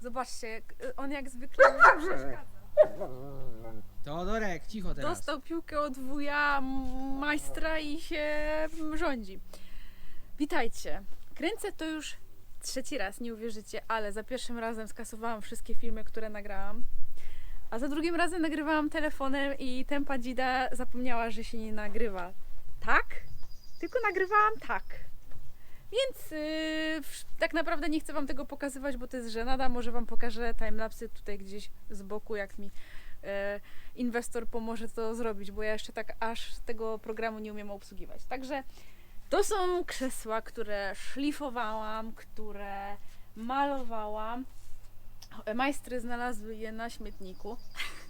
Zobaczcie, y, on jak zwykle Teodorek, cicho teraz. dostał piłkę od wuja m- majstra i się rządzi. Witajcie. Kręcę to już trzeci raz, nie uwierzycie, ale za pierwszym razem skasowałam wszystkie filmy, które nagrałam. A za drugim razem nagrywałam telefonem i tempa dzida zapomniała, że się nie nagrywa tak, tylko nagrywałam tak. Więc yy, tak naprawdę nie chcę Wam tego pokazywać, bo to jest żenada. Może Wam pokażę timelapsy tutaj gdzieś z boku, jak mi e, inwestor pomoże to zrobić, bo ja jeszcze tak aż tego programu nie umiem obsługiwać. Także to są krzesła, które szlifowałam, które malowałam. E, Majstry znalazły je na śmietniku.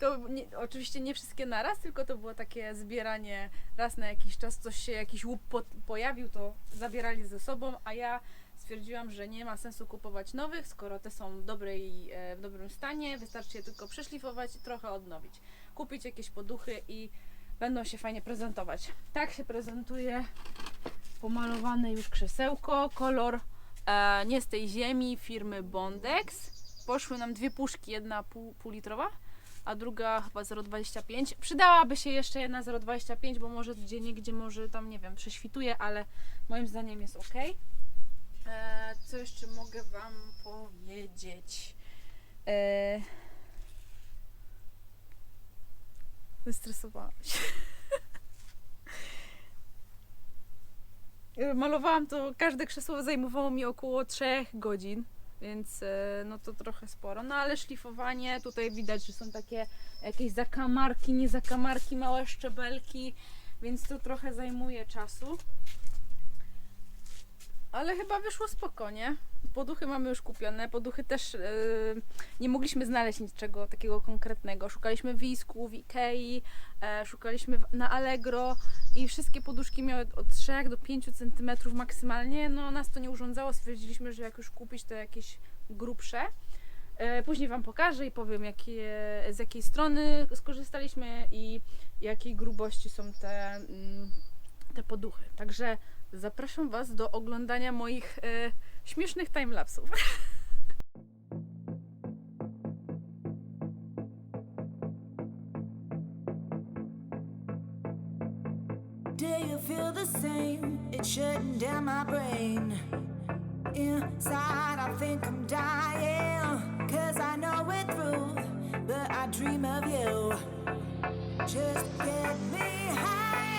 To nie, oczywiście nie wszystkie naraz, tylko to było takie zbieranie raz na jakiś czas, coś się, jakiś łup po, pojawił, to zabierali ze sobą, a ja stwierdziłam, że nie ma sensu kupować nowych, skoro te są w, dobrej, e, w dobrym stanie, wystarczy je tylko przeszlifować i trochę odnowić. Kupić jakieś poduchy i będą się fajnie prezentować. Tak się prezentuje pomalowane już krzesełko, kolor e, nie z tej ziemi, firmy Bondex. Poszły nam dwie puszki, jedna pół, półlitrowa, a druga chyba 0,25. Przydałaby się jeszcze jedna 0,25, bo może gdzie niegdzie może tam, nie wiem, prześwituje, ale moim zdaniem jest ok. E, co jeszcze mogę Wam powiedzieć? E, wystresowałam się. Malowałam to, każde krzesło zajmowało mi około 3 godzin, więc e, no to trochę sporo. No ale szlifowanie, tutaj widać, że są takie jakieś zakamarki, nie zakamarki, małe szczebelki, więc to trochę zajmuje czasu. Ale chyba wyszło spokojnie. Poduchy mamy już kupione. Poduchy też e, nie mogliśmy znaleźć niczego takiego konkretnego. Szukaliśmy w Isku, w Ikei, e, szukaliśmy w, na Allegro i wszystkie poduszki miały od 3 do 5 cm maksymalnie. No nas to nie urządzało. Stwierdziliśmy, że jak już kupić, to jakieś grubsze. E, Później Wam pokażę i powiem, jakie, z jakiej strony skorzystaliśmy i jakiej grubości są te, mm, te poduchy. Także zapraszam Was do oglądania moich e, śmiesznych timelapsów. Do you feel the same? It's shutting down my brain. Inside, I think I'm dying. Cause I know we're through, but I dream of you. Just get me high.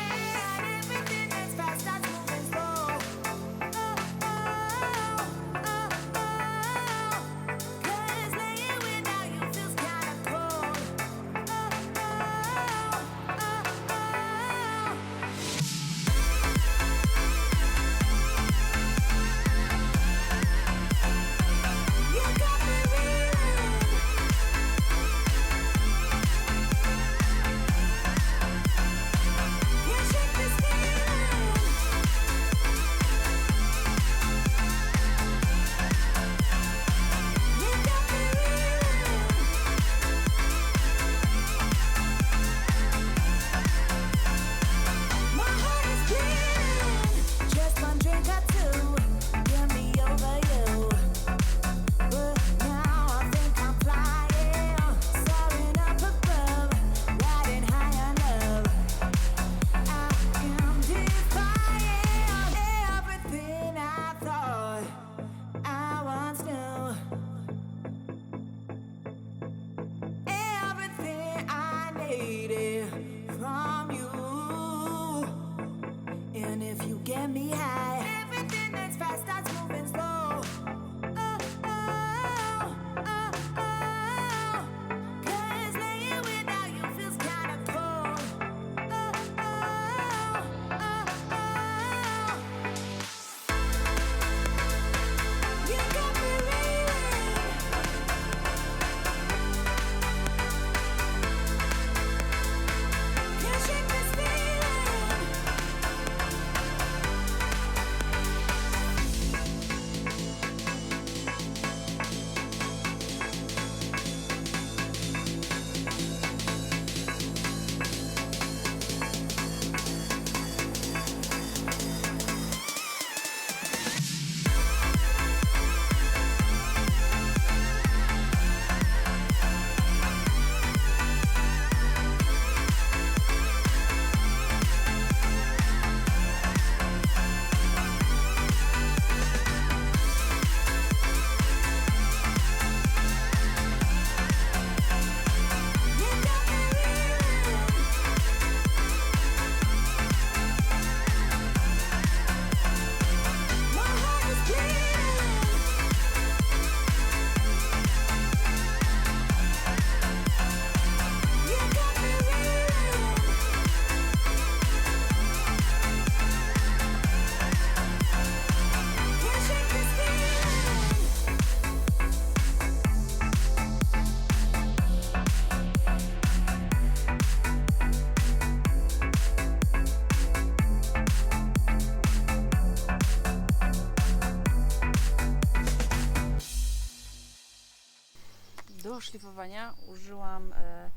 Do szlifowania użyłam e,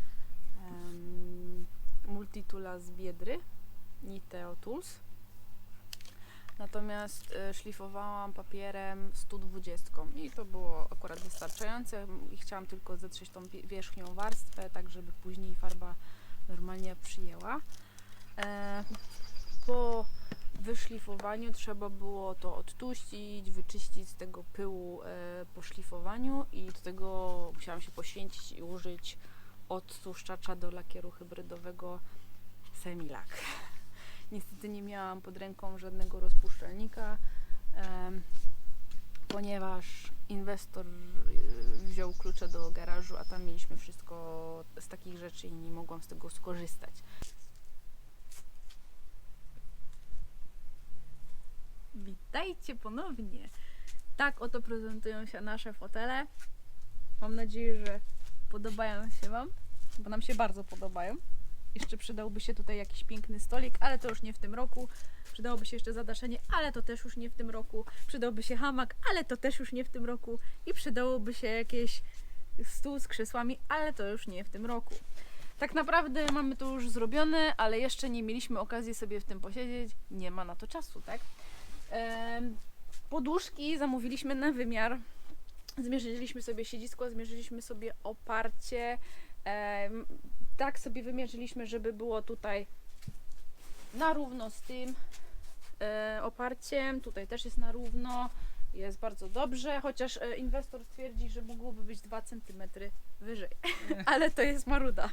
em, multitula z Biedry, Niteo Tools. Natomiast e, szlifowałam papierem 120 i to było akurat wystarczające i chciałam tylko zetrzeć tą wi- wierzchnią warstwę, tak żeby później farba normalnie przyjęła. E, po wyszlifowaniu trzeba było to odtuścić, wyczyścić z tego pyłu e, po szlifowaniu i do tego musiałam się poświęcić i użyć odtłuszczacza do lakieru hybrydowego Semilak. Niestety nie miałam pod ręką żadnego rozpuszczalnika, ponieważ inwestor y, wziął klucze do garażu, a tam mieliśmy wszystko z takich rzeczy i nie mogłam z tego skorzystać. Witajcie ponownie. Tak oto prezentują się nasze fotele. Mam nadzieję, że podobają się Wam, bo nam się bardzo podobają. Jeszcze przydałby się tutaj jakiś piękny stolik, ale to już nie w tym roku. Przydałoby się jeszcze zadaszenie, ale to też już nie w tym roku. Przydałby się hamak, ale to też już nie w tym roku. I przydałoby się jakieś stół z krzesłami, ale to już nie w tym roku. Tak naprawdę mamy to już zrobione, ale jeszcze nie mieliśmy okazji sobie w tym posiedzieć. Nie ma na to czasu, tak? Poduszki zamówiliśmy na wymiar. Zmierzyliśmy sobie siedzisko, zmierzyliśmy sobie oparcie. Tak sobie wymierzyliśmy, żeby było tutaj na równo z tym e, oparciem. Tutaj też jest na równo. Jest bardzo dobrze, chociaż e, inwestor twierdzi, że mogłoby być 2 cm wyżej. Ale to jest maruda.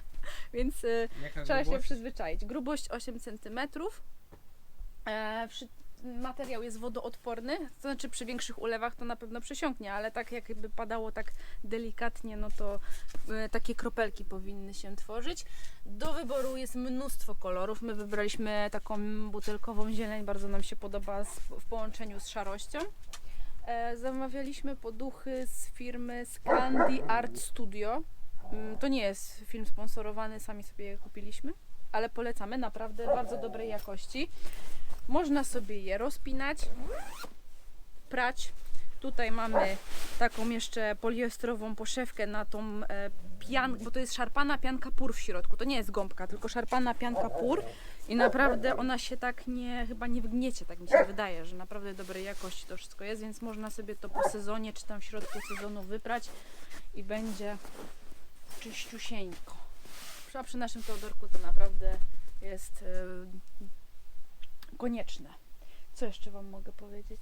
Więc e, Jaka Trzeba się grubość? przyzwyczaić. Grubość 8 cm. E, przy, materiał jest wodoodporny, to znaczy przy większych ulewach to na pewno przesiąknie, ale tak jakby padało tak delikatnie, no to e, takie kropelki powinny się tworzyć. Do wyboru jest mnóstwo kolorów. My wybraliśmy taką butelkową zieleń, bardzo nam się podoba z, w połączeniu z szarością. E, zamawialiśmy poduchy z firmy Scandi Art Studio. Mm, To nie jest film sponsorowany, sami sobie je kupiliśmy, ale polecamy, naprawdę bardzo dobrej jakości. Można sobie je rozpinać, prać. Tutaj mamy taką jeszcze poliestrową poszewkę na tą e, piankę, bo to jest szarpana pianka pór w środku. To nie jest gąbka, tylko szarpana pianka pór i naprawdę ona się tak nie, chyba nie wgniecie, tak mi się wydaje, że naprawdę dobrej jakości to wszystko jest, więc można sobie to po sezonie czy tam w środku sezonu wyprać i będzie czyściusieńko. A przy naszym Teodorku to naprawdę jest e, konieczne. Co jeszcze Wam mogę powiedzieć?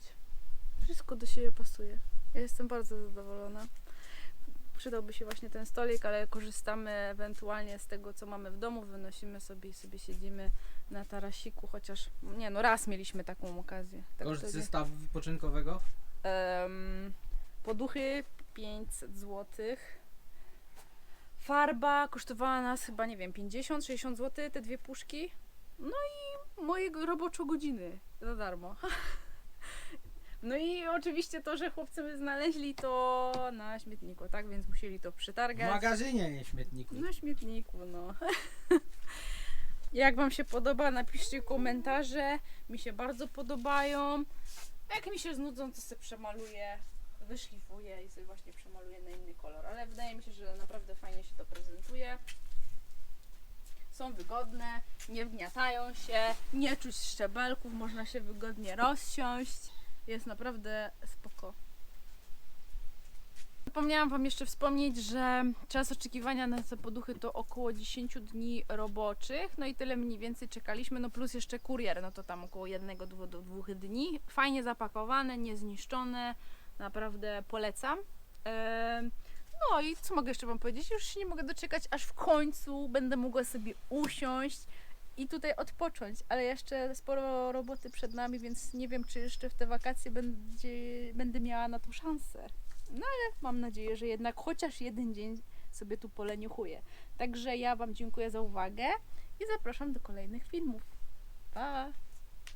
Wszystko do siebie pasuje. Ja jestem bardzo zadowolona. Przydałby się właśnie ten stolik, ale korzystamy ewentualnie z tego, co mamy w domu, wynosimy sobie i sobie siedzimy na tarasiku, chociaż nie no, raz mieliśmy taką okazję. Tak Koszt wtedy. zestawu wypoczynkowego? Em, poduchy 500 zł. Farba kosztowała nas chyba, nie wiem, 50-60 zł, te dwie puszki. No i moje roboczo godziny za darmo. No i oczywiście to, że chłopcy my znaleźli to na śmietniku, tak? Więc musieli to W przetargać. magazynie, nie śmietniku. Na śmietniku, no. Jak Wam się podoba, napiszcie komentarze. Mi się bardzo podobają. Jak mi się znudzą, to sobie przemaluję, wyszlifuję i sobie właśnie przemaluję na inny kolor. Ale wydaje mi się, że naprawdę fajnie się to prezentuje. Są wygodne, nie wgniatają się, nie czuć szczebelków, można się wygodnie rozsiąść. Jest naprawdę spoko. Zapomniałam Wam jeszcze wspomnieć, że czas oczekiwania na te poduchy to około 10 dni roboczych, no i tyle mniej więcej czekaliśmy, no plus jeszcze kurier, no to tam około jednego dwu- do dwóch dni. Fajnie zapakowane, niezniszczone, naprawdę polecam. Em, No i co mogę jeszcze Wam powiedzieć? Już się nie mogę doczekać, aż w końcu będę mogła sobie usiąść i tutaj odpocząć, ale jeszcze sporo roboty przed nami, więc nie wiem, czy jeszcze w te wakacje będzie, będę miała na to szansę. No ale mam nadzieję, że jednak chociaż jeden dzień sobie tu poleniuchuję. Także ja Wam dziękuję za uwagę i zapraszam do kolejnych filmów. Pa!